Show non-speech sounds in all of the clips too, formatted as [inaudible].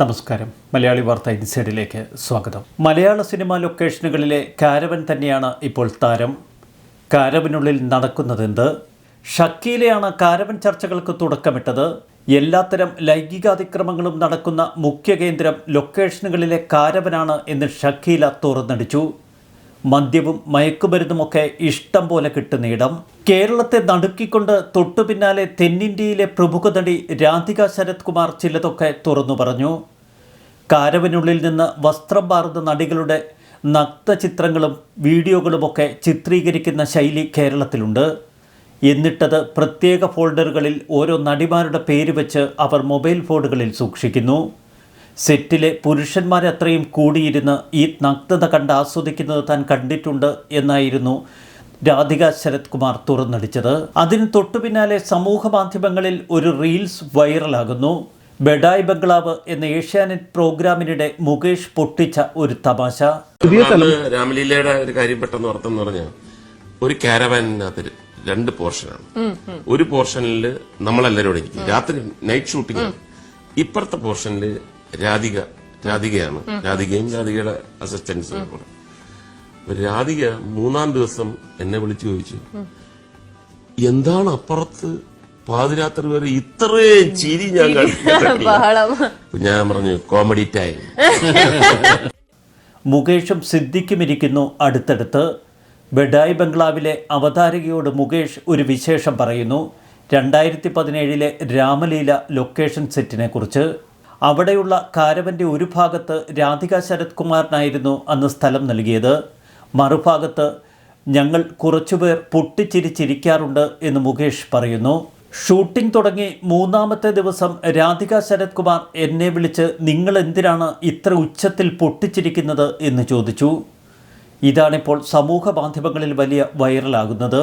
നമസ്കാരം. മലയാളി വാർത്ത ഇൻസൈഡിലേക്ക് സ്വാഗതം. മലയാള സിനിമാ ലൊക്കേഷനുകളിലെ കാരവൻ തന്നെയാണ് ഇപ്പോൾ താരം. കാരവനുള്ളിൽ നടക്കുന്നതെന്ത്? ഷക്കീലയാണ് കാരവൻ ചർച്ചകൾക്ക് തുടക്കമിട്ടത്. എല്ലാത്തരം ലൈംഗികാതിക്രമങ്ങളും നടക്കുന്ന മുഖ്യ കേന്ദ്രം ലൊക്കേഷനുകളിലെ കാരവനാണ് എന്ന് ഷക്കീല തുറന്നടിച്ചു. മദ്യവും മയക്കുമരുന്നുമൊക്കെ ഇഷ്ടം പോലെ കിട്ടുന്നിടം കേരളത്തെ നടുക്കിക്കൊണ്ട് തൊട്ടു പിന്നാലെ തെന്നിന്ത്യയിലെ പ്രമുഖ നടി രാധിക ശരത് കുമാർ ചിലതൊക്കെ തുറന്നു പറഞ്ഞു. കാരവനുള്ളിൽ നിന്ന് വസ്ത്രം പാറുന്ന നടികളുടെ നഗ്നചിത്രങ്ങളും വീഡിയോകളുമൊക്കെ ചിത്രീകരിക്കുന്ന ശൈലി കേരളത്തിലുണ്ട്. എന്നിട്ടത് പ്രത്യേക ഫോൾഡറുകളിൽ ഓരോ നടിമാരുടെ പേര് വെച്ച് അവർ മൊബൈൽ ഫോണുകളിൽ സൂക്ഷിക്കുന്നു. സെറ്റിലെ പുരുഷന്മാരത്രയും കൂടിയിരുന്ന് ഈ നഗ്നത കണ്ട് ആസ്വദിക്കുന്നത് താൻ കണ്ടിട്ടുണ്ട് എന്നായിരുന്നു രാധിക ശരത് കുമാർ തുറന്നടിച്ചത്. അതിന് തൊട്ടു പിന്നാലെ സമൂഹ മാധ്യമങ്ങളിൽ ഒരു റീൽസ് വൈറലാകുന്നു. ബെഡായ് ബംഗ്ലാവ് എന്ന ഏഷ്യാനെറ്റ് പ്രോഗ്രാമിനിടെ മുകേഷ് പൊട്ടിച്ച ഒരു തമാശ. രാമലീലയുടെ ഒരു കാര്യം പെട്ടെന്ന് ഓർത്തെന്ന് പറഞ്ഞാൽ ഒരു കാരവാനിനകത്ത് രണ്ട് പോർഷനാണ് ഒരു പോർഷനിൽ നമ്മളെല്ലാരും ഇരിക്കും. രാത്രി നൈറ്റ് ഷൂട്ടിംഗ് ഇപ്പുറത്തെ പോർഷനിൽ രാധിക രാധികയാണ്. രാധികയും രാധികയുടെ അസിസ്റ്റൻസും കൂടെ. രാധിക മൂന്നാം ദിവസം എന്നെ വിളിച്ചു ചോദിച്ചു എന്താണ് അപ്പുറത്ത് പാതിരാത്രി വരെ ഇത്രയും ചിരി ഞാൻ കണ്ടിട്ടില്ല." ഞാൻ പറഞ്ഞു കോമഡി ടൈം. [laughs] മുകേഷും സിദ്ദിഖും ഇരിക്കുന്നു അടുത്തടുത്ത്. ബെഡായ് ബംഗ്ലാവിലെ അവതാരകയോട് മുകേഷ് ഒരു വിശേഷം പറയുന്നു. രണ്ടായിരത്തി പതിനേഴിലെ രാമലീല ലൊക്കേഷൻ സെറ്റിനെ കുറിച്ച്. അവിടെയുള്ള കാരവന്റെ ഒരു ഭാഗത്ത് രാധിക ശരത് കുമാറിനായിരുന്നു അന്ന് സ്ഥലം നൽകിയത്. മറുഭാഗത്ത് ഞങ്ങൾ കുറച്ചുപേർ പൊട്ടിച്ചിരിച്ചിരിക്കാറുണ്ട് എന്ന് മുകേഷ് പറയുന്നു. ഷൂട്ടിംഗ് തുടങ്ങി മൂന്നാമത്തെ ദിവസം രാധിക ശരത് കുമാർ എന്നെ വിളിച്ച് നിങ്ങൾ എന്തിനാണ് ഇത്ര ഉച്ചത്തിൽ പൊട്ടിച്ചിരിക്കുന്നത് എന്ന് ചോദിച്ചു. ഇതാണിപ്പോൾ സമൂഹ മാധ്യമങ്ങളിൽ വലിയ വൈറലാകുന്നത്.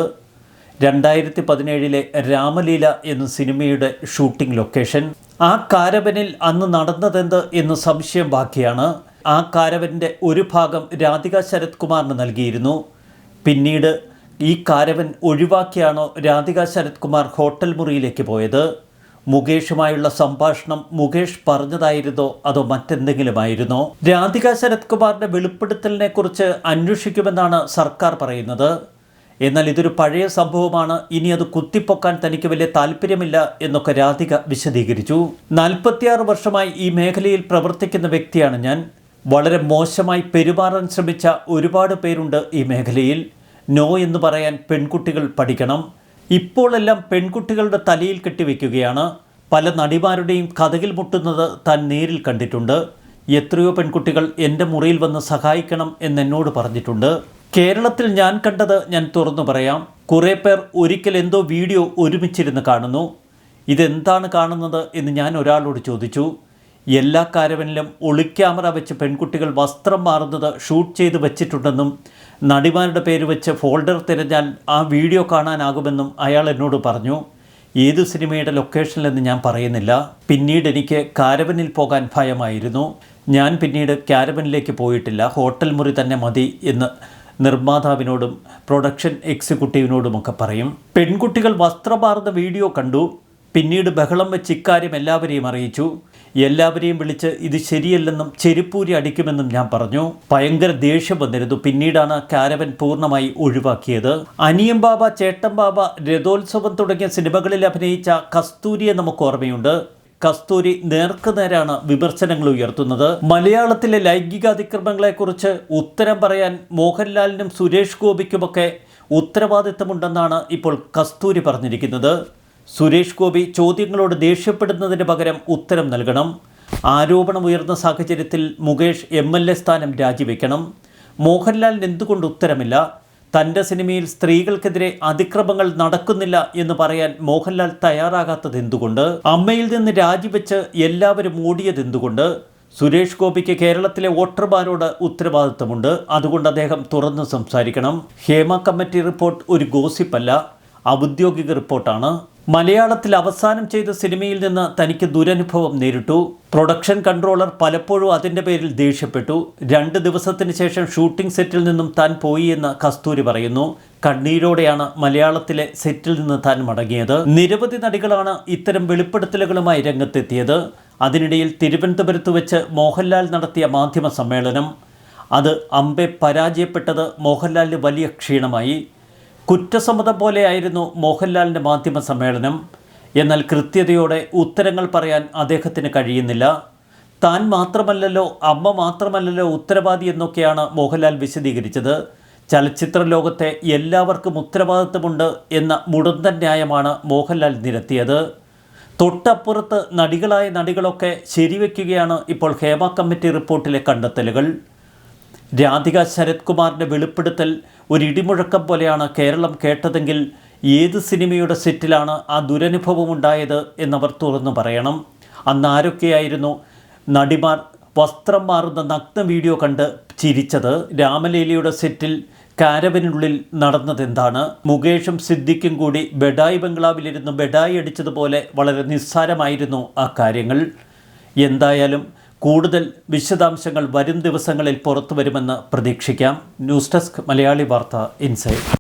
രണ്ടായിരത്തി പതിനേഴിലെ രാമലീല എന്ന സിനിമയുടെ ഷൂട്ടിംഗ് ലൊക്കേഷൻ. ആ കാരവനിൽ അന്ന് നടന്നതെന്ത് എന്ന് സംശയം ബാക്കിയാണ്. ആ കാരവന്റെ ഒരു ഭാഗം രാധിക ശരത് കുമാറിന് നൽകിയിരുന്നു. പിന്നീട് ഈ കാരവൻ ഒഴിവാക്കിയാണോ രാധിക ശരത് കുമാർ ഹോട്ടൽ മുറിയിലേക്ക് പോയത്. മുകേഷുമായുള്ള സംഭാഷണം മുകേഷ് പറഞ്ഞതായിരുന്നോ അതോ മറ്റെന്തെങ്കിലുമായിരുന്നോ? രാധിക ശരത് കുമാറിന്റെ വെളിപ്പെടുത്തലിനെ കുറിച്ച് അന്വേഷിക്കുമെന്നാണ് സർക്കാർ പറയുന്നത്. എന്നാൽ ഇതൊരു പഴയ സംഭവമാണ്. ഇനി അത് കുത്തിപ്പൊക്കാൻ തനിക്ക് വലിയ താല്പര്യമില്ല എന്നൊക്കെ രാധിക വിശദീകരിച്ചു. നാൽപ്പത്തിയാറ് വർഷമായി ഈ മേഖലയിൽ പ്രവർത്തിക്കുന്ന വ്യക്തിയാണ് ഞാൻ. വളരെ മോശമായി പെരുമാറാൻ ശ്രമിച്ച ഒരുപാട് പേരുണ്ട് ഈ മേഖലയിൽ. നോ എന്ന് പറയാൻ പെൺകുട്ടികൾ പഠിക്കണം. ഇപ്പോഴെല്ലാം പെൺകുട്ടികളുടെ തലയിൽ കെട്ടിവെക്കുകയാണ്. പല നടിമാരുടെയും കഥകിൽ മുട്ടുന്നത് താൻ നേരിൽ കണ്ടിട്ടുണ്ട്. എത്രയോ പെൺകുട്ടികൾ എന്റെ മുറിയിൽ വന്ന് സഹായിക്കണം എന്നെന്നോട് പറഞ്ഞിട്ടുണ്ട്. കേരളത്തിൽ ഞാൻ കണ്ടത് ഞാൻ തുറന്നു പറയാം. കുറേ പേർ ഒരിക്കൽ എന്തോ വീഡിയോ ഒരുമിച്ചിരുന്ന് കാണുന്നു. ഇതെന്താണ് കാണുന്നത് എന്ന് ഞാൻ ഒരാളോട് ചോദിച്ചു. എല്ലാ കാരവനിലും ഒളിക്യാമറ വെച്ച് പെൺകുട്ടികൾ വസ്ത്രം മാറുന്നത് ഷൂട്ട് ചെയ്ത് വെച്ചിട്ടുണ്ടെന്നും നടിമാരുടെ പേര് വെച്ച് ഫോൾഡർ തിരഞ്ഞാൽ ആ വീഡിയോ കാണാനാകുമെന്നും അയാൾ എന്നോട് പറഞ്ഞു. ഏത് സിനിമയുടെ ലൊക്കേഷനിലെന്ന് ഞാൻ പറയുന്നില്ല. പിന്നീട് എനിക്ക് കാരവനിൽ പോകാൻ ഭയമായിരുന്നു. ഞാൻ പിന്നീട് കാരവനിലേക്ക് പോയിട്ടില്ല. ഹോട്ടൽ മുറി തന്നെ മതി എന്ന് നിർമ്മാതാവിനോടും പ്രൊഡക്ഷൻ എക്സിക്യൂട്ടീവിനോടുമൊക്കെ പറയും. പെൺകുട്ടികൾ വസ്ത്രമാർന്ന വീഡിയോ കണ്ടു. പിന്നീട് ബഹളം വെച്ച് ഇക്കാര്യം എല്ലാവരെയും അറിയിച്ചു. എല്ലാവരെയും വിളിച്ച് ഇത് ശരിയല്ലെന്നും ചെരുപ്പൂരി അടിക്കുമെന്നും ഞാൻ പറഞ്ഞു. ഭയങ്കര ദേഷ്യം വന്നിരുന്നു. പിന്നീടാണ് കാരവൻ പൂർണമായി ഒഴിവാക്കിയത്. അനിയം ബാബ ചേട്ടൻ ബാബ രഥോത്സവം തുടങ്ങിയ സിനിമകളിൽ അഭിനയിച്ച കസ്തൂരിയെ നമുക്ക് ഓർമ്മയുണ്ട്. കസ്തൂരി നേർക്കുനേരാണ് വിമർശനങ്ങൾ ഉയർത്തുന്നത്. മലയാളത്തിലെ ലൈംഗികാതിക്രമങ്ങളെക്കുറിച്ച് ഉത്തരം പറയാൻ മോഹൻലാലിനും സുരേഷ് ഗോപിക്കുമൊക്കെ ഉത്തരവാദിത്തമുണ്ടെന്നാണ് ഇപ്പോൾ കസ്തൂരി പറഞ്ഞിരിക്കുന്നത്. സുരേഷ് ഗോപി ചോദ്യങ്ങളോട് ദേഷ്യപ്പെടുന്നതിന് പകരം ഉത്തരം നൽകണം. ആരോപണം ഉയർന്ന സാഹചര്യത്തിൽ മുകേഷ് എം എൽ എ സ്ഥാനം രാജിവെക്കണം. മോഹൻലാലിന് എന്തുകൊണ്ട് ഉത്തരമില്ല? തന്റെ സിനിമയിൽ സ്ത്രീകൾക്കെതിരെ അതിക്രമങ്ങൾ നടക്കുന്നില്ല എന്ന് പറയാൻ മോഹൻലാൽ തയ്യാറാകാത്തത് എന്തുകൊണ്ട്? അമ്മയിൽ നിന്ന് രാജിവെച്ച് എല്ലാവരും ഓടിയത് എന്തുകൊണ്ട്? സുരേഷ് ഗോപിക്ക് കേരളത്തിലെ വോട്ടർമാരോട് ഉത്തരവാദിത്തമുണ്ട്. അതുകൊണ്ട് അദ്ദേഹം തുറന്ന് സംസാരിക്കണം. ഹേമ കമ്മിറ്റി റിപ്പോർട്ട് ഒരു ഗോസിപ്പല്ല ഔദ്യോഗിക റിപ്പോർട്ടാണ്. മലയാളത്തിൽ അവസാനം ചെയ്ത സിനിമയിൽ നിന്ന് തനിക്ക് ദുരനുഭവം നേരിട്ടു. പ്രൊഡക്ഷൻ കൺട്രോളർ പലപ്പോഴും അതിന്റെ പേരിൽ ദേഷ്യപ്പെട്ടു. രണ്ട് ദിവസത്തിന് ശേഷം ഷൂട്ടിംഗ് സെറ്റിൽ നിന്നും താൻ പോയി എന്ന് കസ്തൂരി പറയുന്നു. കണ്ണീരോടെയാണ് മലയാളത്തിലെ സെറ്റിൽ നിന്ന് താൻ മടങ്ങിയത്. നിരവധി നടികളാണ് ഇത്തരം വെളിപ്പെടുത്തലുകളുമായി രംഗത്തെത്തിയത്. അതിനിടയിൽ തിരുവനന്തപുരത്ത് വെച്ച് മോഹൻലാൽ നടത്തിയ മാധ്യമ സമ്മേളനം. അത് അമ്പെ പരാജയപ്പെട്ടത് മോഹൻലാലിന് വലിയ ക്ഷീണമായി. കുറ്റസമ്മതം പോലെയായിരുന്നു മോഹൻലാലിന്റെ മാധ്യമ സമ്മേളനം എന്നാൽ കൃത്യതയോടെ ഉത്തരങ്ങൾ പറയാൻ അദ്ദേഹത്തിന് കഴിയുന്നില്ല. താൻ മാത്രമല്ലല്ലോ അമ്മ മാത്രമല്ലല്ലോ ഉത്തരവാദി എന്നൊക്കെയാണ് മോഹൻലാൽ വിശദീകരിച്ചത്. ചലച്ചിത്ര ലോകത്തെ എല്ലാവർക്കും ഉത്തരവാദിത്വമുണ്ട് എന്ന മുടന്തൻ ന്യായമാണ് മോഹൻലാൽ നിരത്തിയത്. തൊട്ടപ്പുറത്ത് നടികളായ നടികളൊക്കെ ശരിവെക്കുകയാണ് ഇപ്പോൾ ഹേമ കമ്മിറ്റി റിപ്പോർട്ടിലെ കണ്ടെത്തലുകൾ. രാധിക ശരത് കുമാറിന്റെ വെളിപ്പെടുത്തൽ ഒരു ഇടിമുഴക്കം പോലെയാണ് കേരളം കേട്ടതെങ്കിൽ ഏത് സിനിമയുടെ സെറ്റിലാണ് ആ ദുരനുഭവം ഉണ്ടായത് എന്നവർ തുറന്നു പറയണം. അന്ന് ആരൊക്കെയായിരുന്നു നടിമാർ? വസ്ത്രം മാറുന്ന നഗ്ന വീഡിയോ കണ്ട് ചിരിച്ചത് രാമലീലയുടെ സെറ്റിൽ കാരവനുള്ളിൽ നടന്നതെന്താണ്? മുകേഷും സിദ്ദിഖും കൂടി ബെഡായി ബംഗ്ലാവിലിരുന്ന് ബെഡായി അടിച്ചതുപോലെ വളരെ നിസ്സാരമായിരുന്നു ആ കാര്യങ്ങൾ. എന്തായാലും കൂടുതൽ വിശദാംശങ്ങൾ വരും ദിവസങ്ങളിൽ പുറത്തു വരുമെന്ന് പ്രതീക്ഷിക്കാം. ന്യൂസ് ഡെസ്ക് മലയാളി വാർത്ത ഇൻസൈറ്റ്.